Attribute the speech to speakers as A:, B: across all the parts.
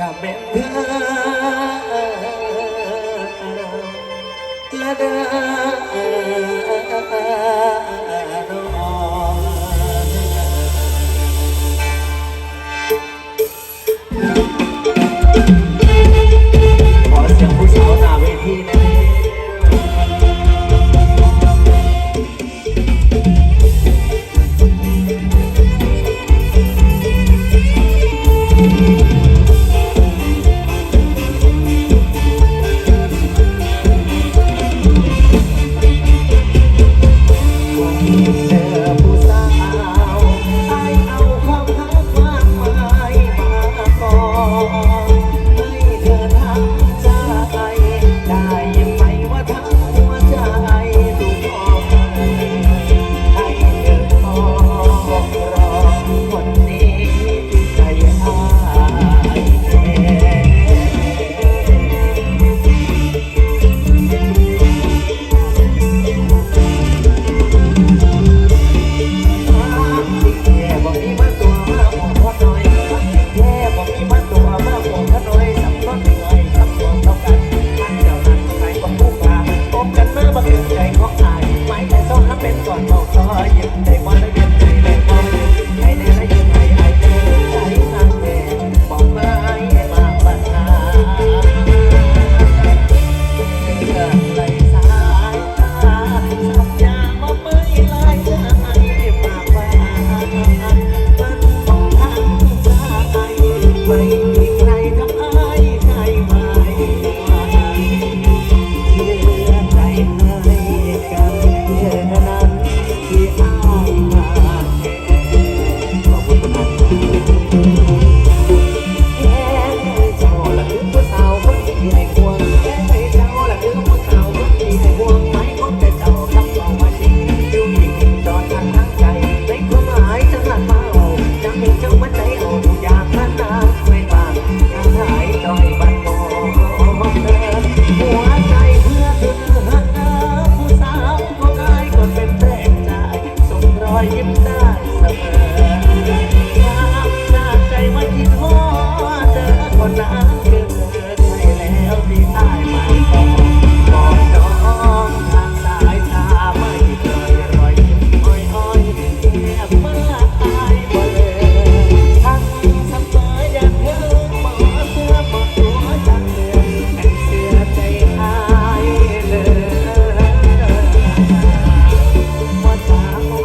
A: กับแม่เธอละเด้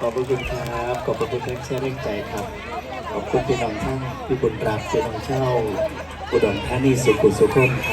A: ขอบคุณครับ ขอบคุณแรงเชื่อแรงใจครับ ขอบคุณพี่น้องท่านพี่บุญรักพี่น้องเช่าอุดรธานีสุขุสุขนครับ